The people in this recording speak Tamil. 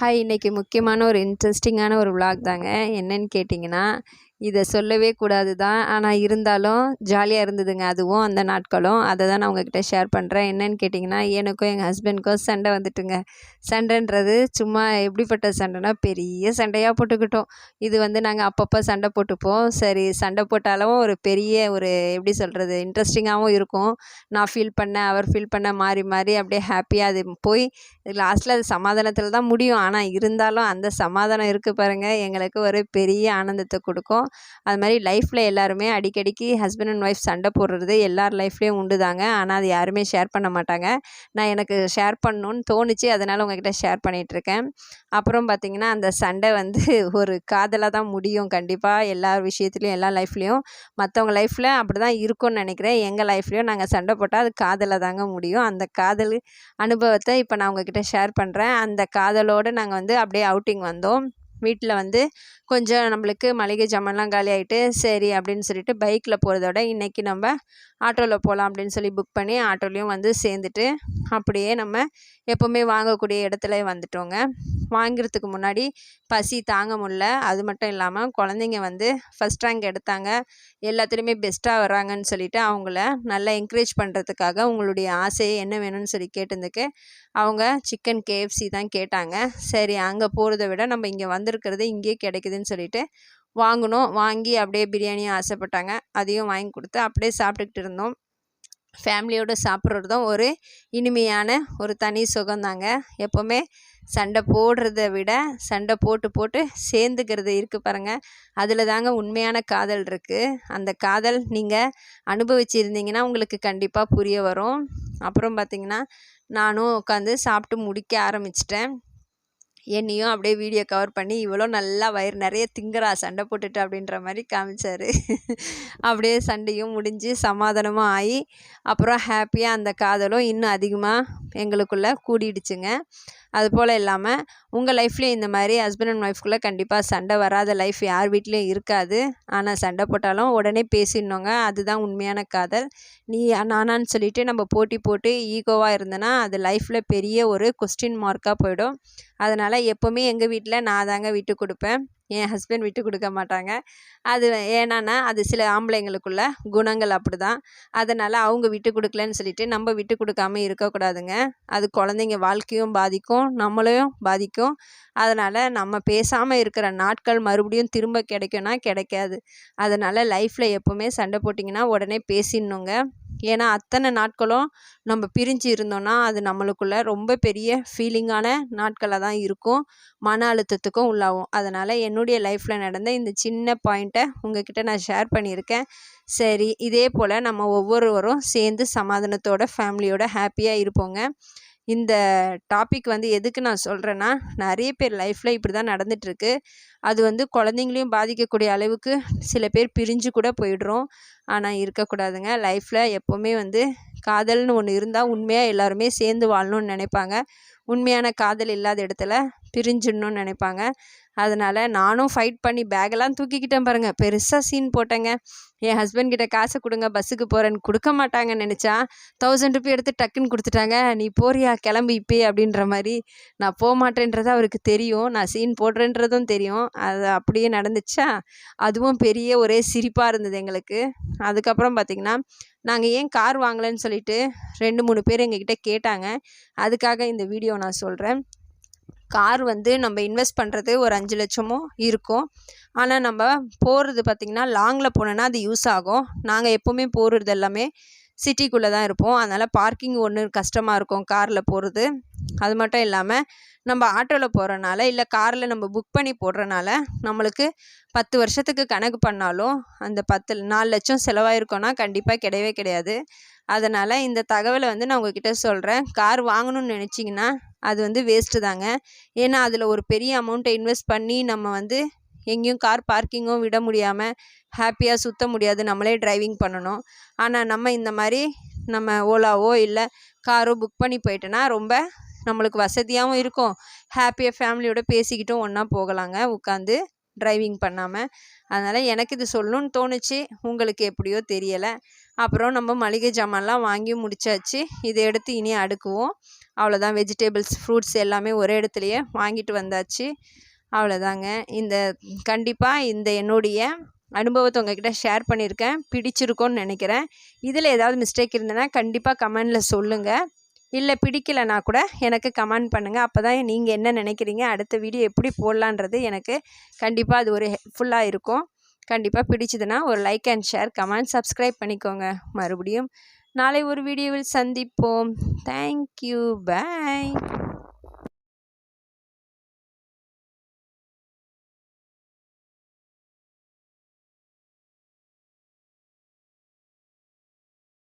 ஹாய் இன்றைக்கி முக்கியமான ஒரு இன்ட்ரெஸ்டிங்கான ஒரு விளாக் தாங்க. என்னன்னு கேட்டிங்கன்னா இதை சொல்லவே கூடாது தான். ஆனால் இருந்தாலும் ஜாலியாக இருந்ததுங்க அதுவும் அந்த நாட்களும். அதை தான் நான் உங்ககிட்ட ஷேர் பண்ணுறேன் என்னன்னு கேட்டிங்கன்னா எனக்கும் எங்கள் ஹஸ்பண்ட்க்கும் சண்டை வந்துட்டுங்க. சண்டைன்றது சும்மா எப்படிப்பட்ட சண்டைனா பெரிய சண்டையாக போட்டுக்கிட்டோம். இது வந்து நாங்கள் அப்பப்போ சண்டை போட்டுப்போம். சரி சண்டை போட்டாலும் ஒரு பெரிய ஒரு எப்படி சொல்கிறது இன்ட்ரெஸ்டிங்காகவும் இருக்கும். நான் ஃபீல் பண்ணேன் அவர் ஃபீல் பண்ண மாறி மாறி அப்படியே ஹாப்பியாக அது போய் லாஸ்ட்டில் அது சமாதானத்தில் தான் முடியும். ஆனால் இருந்தாலும் அந்த சமாதானம் இருக்குது பாருங்கள் எங்களுக்கு ஒரு பெரிய ஆனந்தத்தை கொடுக்கும். அது மாதிரி லைஃப்பில் எல்லாருமே அடிக்கடிக்கு ஹஸ்பண்ட் அண்ட் ஒய்ஃப் சண்டை போடுறது எல்லார் லைஃப்லேயும் உண்டு தாங்க ஆனால் அது யாருமே ஷேர் பண்ண மாட்டாங்க. நான் எனக்கு ஷேர் பண்ணணுன்னு தோணுச்சு. அதனால் உங்ககிட்ட ஷேர் பண்ணிகிட்ருக்கேன் அப்புறம் பார்த்திங்கன்னா அந்த சண்டை வந்து ஒரு காதலாக தான் முடியும். கண்டிப்பாக எல்லா விஷயத்துலையும் எல்லா லைஃப்லேயும். மற்றவங்க லைஃப்பில் அப்படி தான் இருக்கும்னு நினைக்கிறேன். எங்கள் லைஃப்லேயும் நாங்கள் சண்டை போட்டால் அது காதலாக தாங்க முடியும். அந்த காதல் அனுபவத்தை இப்போ நான் உங்ககிட்ட ஷேர் பண்ணுறேன் அந்த காதலோடு நாங்கள் வந்து அப்படியே அவுட்டிங் வந்தோம். வீட்டில் வந்து கொஞ்சம் நம்மளுக்கு மளிகை ஜாமான்லாம் காலி ஆகிட்டு சரி அப்படின்னு சொல்லிட்டு பைக்கில் போகிறதோட இன்றைக்கி நம்ம ஆட்டோவில் போகலாம் அப்படின்னு சொல்லி புக் பண்ணி ஆட்டோலேயும் வந்து சேர்ந்துட்டு அப்படியே நம்ம எப்போவுமே வாங்கக்கூடிய இடத்துல வந்துட்டோங்க. வாங்கிறதுக்கு முன்னாடி பசி தாங்க முடில அது மட்டும் இல்லாமல் குழந்தைங்க வந்து ஃபஸ்ட் ரேங்க் எடுத்தாங்க. எல்லாத்துலேயுமே பெஸ்ட்டாக வராங்கன்னு சொல்லிட்டு அவங்கள நல்லா என்கரேஜ் பண்ணுறதுக்காக உங்களுடைய ஆசையை என்ன வேணும்னு சொல்லி கேட்டதுக்கு அவங்க சிக்கன் கேஎஃப்சி தான் கேட்டாங்க. சரி அங்கே போகிறத விட நம்ம இங்கே வந்திருக்கிறது இங்கேயே கிடைக்குதுன்னு சொல்லிட்டு வாங்கினோம். வாங்கி அப்படியே பிரியாணியும் ஆசைப்பட்டாங்க. அதையும் வாங்கி கொடுத்து அப்படியே சாப்பிட்டுக்கிட்டு இருந்தோம். ஃபேமிலியோடு சாப்பிட்றது தான் ஒரு இனிமையான ஒரு தனி சுகம்தாங்க. எப்போவுமே சண்டை போடுறத விட சண்டை போட்டு போட்டு சேர்ந்துக்கிறது இருக்குது பாருங்கள் அதில் தாங்க உண்மையான காதல் இருக்குது அந்த காதல் நீங்கள் அனுபவிச்சிருந்தீங்கன்னா உங்களுக்கு கண்டிப்பாக புரிய வரும். அப்புறம் பார்த்திங்கன்னா நானும் உட்காந்து சாப்பிட்டு முடிக்க ஆரம்பிச்சிட்டேன். என்னையும் அப்படியே வீடியோ கவர் பண்ணி இவ்வளோ நல்லா வயிறு நிறைய திங்குறா சண்டை போட்டுட்டு அப்படின்ற மாதிரி காமிச்சார். அப்படியே சண்டையும் முடிஞ்சு சமாதானமும் ஆகி அப்புறம் ஹாப்பியாக அந்த காதலும் இன்னும் அதிகமாக எங்களுக்குள்ளே கூடிடுச்சுங்க. அது போல் இல்லாமல் உங்கள் லைஃப்லேயும் இந்த மாதிரி ஹஸ்பண்ட் அண்ட் ஒய்ஃப்குள்ளே கண்டிப்பாக சண்டை வராத லைஃப் யார் வீட்லேயும் இருக்காது. ஆனால் சண்டை போட்டாலும் உடனே பேசிடணுங்க. அதுதான் உண்மையான காதல். நீ நானான்னு சொல்லிட்டு நம்ம போட்டி போட்டு ஈகோவாக இருந்தேன்னா அது லைஃப்பில் பெரிய ஒரு கொஸ்டின் மார்க்காக போயிடும். அதனால் எப்போவுமே எங்கள் வீட்டில் நான் தாங்க விட்டு கொடுப்பேன். என் ஹஸ்பண்ட் விட்டு கொடுக்க மாட்டாங்க. அது ஏன்னா அது சில ஆம்பளைங்களுக்குள்ள குணங்கள் அப்படி தான் அதனால் அவங்க விட்டு கொடுக்கலன்னு சொல்லிட்டு நம்ம விட்டு கொடுக்காம இருக்கக்கூடாதுங்க. அது குழந்தைங்க வாழ்க்கையும் பாதிக்கும் நம்மளையும் பாதிக்கும். அதனால் நம்ம பேசாமல் இருக்கிற நாட்கள் மறுபடியும் திரும்ப கிடைக்கும்னா கிடைக்காது. அதனால் லைஃப்பில் எப்போவுமே சண்டை போட்டிங்கன்னா உடனே பேசிடணுங்க. ஏன்னா அத்தனை நாட்களும் நம்ம பிரிஞ்சு இருந்தோம்னா அது நம்மளுக்குள்ள ரொம்ப பெரிய ஃபீலிங்கான நாட்களாக தான் இருக்கும். மன அழுத்தத்துக்கும் உள்ளாகும். அதனால் என்னுடைய லைஃப்பில் நடந்த இந்த சின்ன பாயிண்ட்டை உங்ககிட்ட நான் ஷேர் பண்ணியிருக்கேன். சரி இதே போல் நம்ம ஒவ்வொருவரும் சேர்ந்து சமாதானத்தோட ஃபேமிலியோட ஹாப்பியாக இருப்போங்க. இந்த டாபிக் வந்து எதுக்கு நான் சொல்கிறேன்னா நிறைய பேர் லைஃப்பில் இப்படி தான் நடந்துகிட்ருக்கு அது வந்து குழந்தைங்களையும் பாதிக்கக்கூடிய அளவுக்கு சில பேர் பிரிஞ்சு கூட போயிடுறோம். ஆனால் இருக்கக்கூடாதுங்க. லைஃப்பில் எப்போவுமே வந்து காதல்னு ஒன்று இருந்தால் உண்மையாக எல்லாருமே சேர்ந்து வாழணும்னு நினைப்பாங்க. உண்மையான காதல் இல்லாத இடத்துல பிரிஞ்சிடணும்னு நினைப்பாங்க. அதனால் நானும் ஃபைட் பண்ணி பேக்கெல்லாம் தூக்கிக்கிட்டேன் பாருங்கள் பெருசாக சீன் போட்டேங்க. என் ஹஸ்பண்ட் கிட்ட காசை கொடுங்க பஸ்ஸுக்கு போகிறேன்னு கொடுக்க மாட்டாங்கன்னு நினச்சா தௌசண்ட் ருபி எடுத்து டக்குன்னு கொடுத்துட்டாங்க. நீ போறியா? கிளம்பி இப்பே அப்படின்ற மாதிரி நான் போக மாட்டேன்றது அவருக்கு தெரியும். நான் சீன் போடுறேன்றதும் தெரியும். அது அப்படியே நடந்துச்சா? அதுவும் பெரிய ஒரே சிரிப்பாக இருந்தது எங்களுக்கு. அதுக்கப்புறம் பார்த்திங்கன்னா நாங்கள் ஏன் கார் வாங்கலைன்னு சொல்லிட்டு ரெண்டு மூணு பேர் எங்ககிட்ட கேட்டாங்க. அதுக்காக இந்த வீடியோ நான் சொல்கிறேன் கார் வந்து நம்ம இன்வெஸ்ட் பண்ணுறது ஒரு அஞ்சு லட்சமோ இருக்கும் ஆனால் நம்ம போகிறது பார்த்திங்கன்னா லாங்கில் போனோன்னா அது யூஸ் ஆகும். நாங்கள் எப்போவுமே போகிறது எல்லாமே சிட்டிக்குள்ளே தான் இருப்போம். அதனால் பார்க்கிங் ஒன்று கஷ்டமாக இருக்கும் காரில் போகிறது அது மட்டும் இல்லாமல் நம்ம ஆட்டோவில் போகிறனால இல்லை காரில் நம்ம புக் பண்ணி போடுறனால நம்மளுக்கு பத்து வருஷத்துக்கு கணக்கு பண்ணாலும் அந்த பத்து நாலு லட்சம் செலவாயிருக்கோன்னா கண்டிப்பாக கிடையவே கிடையாது. அதனால் இந்த தகவலை வந்து நான் உங்ககிட்ட சொல்கிறேன் கார் வாங்கணும்னு நினச்சிங்கன்னா அது வந்து வேஸ்ட்டு தாங்க. ஏன்னா அதில் ஒரு பெரிய அமௌண்ட்டை இன்வெஸ்ட் பண்ணி நம்ம வந்து எங்கேயும் கார் பார்க்கிங்கும் விட முடியாமல் ஹாப்பியாக சுற்ற முடியாது. நம்மளே டிரைவிங் பண்ணணும். ஆனால் நம்ம இந்த மாதிரி நம்ம ஓலாவோ இல்லை காரோ புக் பண்ணி போயிட்டோன்னா ரொம்ப நம்மளுக்கு வசதியாகவும் இருக்கும். ஹாப்பியாக ஃபேமிலியோடு பேசிக்கிட்டும் ஒன்றா போகலாங்க உட்காந்து டிரைவிங் பண்ணாமல் அதனால் எனக்கு இது சொல்லணும்னு தோணுச்சு. உங்களுக்கு எப்படியோ தெரியலை. அப்புறம் நம்ம மளிகை ஜாமான்லாம் வாங்கி முடிச்சாச்சு. இதை எடுத்து இனி அடுக்குவோம். அவ்வளோதான் வெஜிடபிள்ஸ் ஃப்ரூட்ஸ் எல்லாமே ஒரே இடத்துலையே வாங்கிட்டு வந்தாச்சு. அவ்வளோதாங்க இந்த கண்டிப்பாக இந்த என்னுடைய அனுபவத்தை உங்ககிட்ட ஷேர் பண்ணியிருக்கேன். பிடிச்சிருக்கோன்னு நினைக்கிறேன். இதில் ஏதாவது மிஸ்டேக் இருந்ததுன்னா கண்டிப்பாக கமெண்டில் சொல்லுங்கள் இல்லை பிடிக்கலைனா கூட எனக்கு கமெண்ட் பண்ணுங்கள் அப்போ தான் நீங்கள் என்ன நினைக்கிறீங்க? அடுத்த வீடியோ எப்படி போடலான்றது எனக்கு கண்டிப்பாக அது ஒரு ஹெல்ப்ஃபுல்லாக இருக்கும். கண்டிப்பாக பிடிச்சதுன்னா ஒரு like and share comment subscribe பண்ணிக்கோங்க. மறுபடியும் நாளை ஒரு வீடியோவில் சந்திப்போம். Thank you bye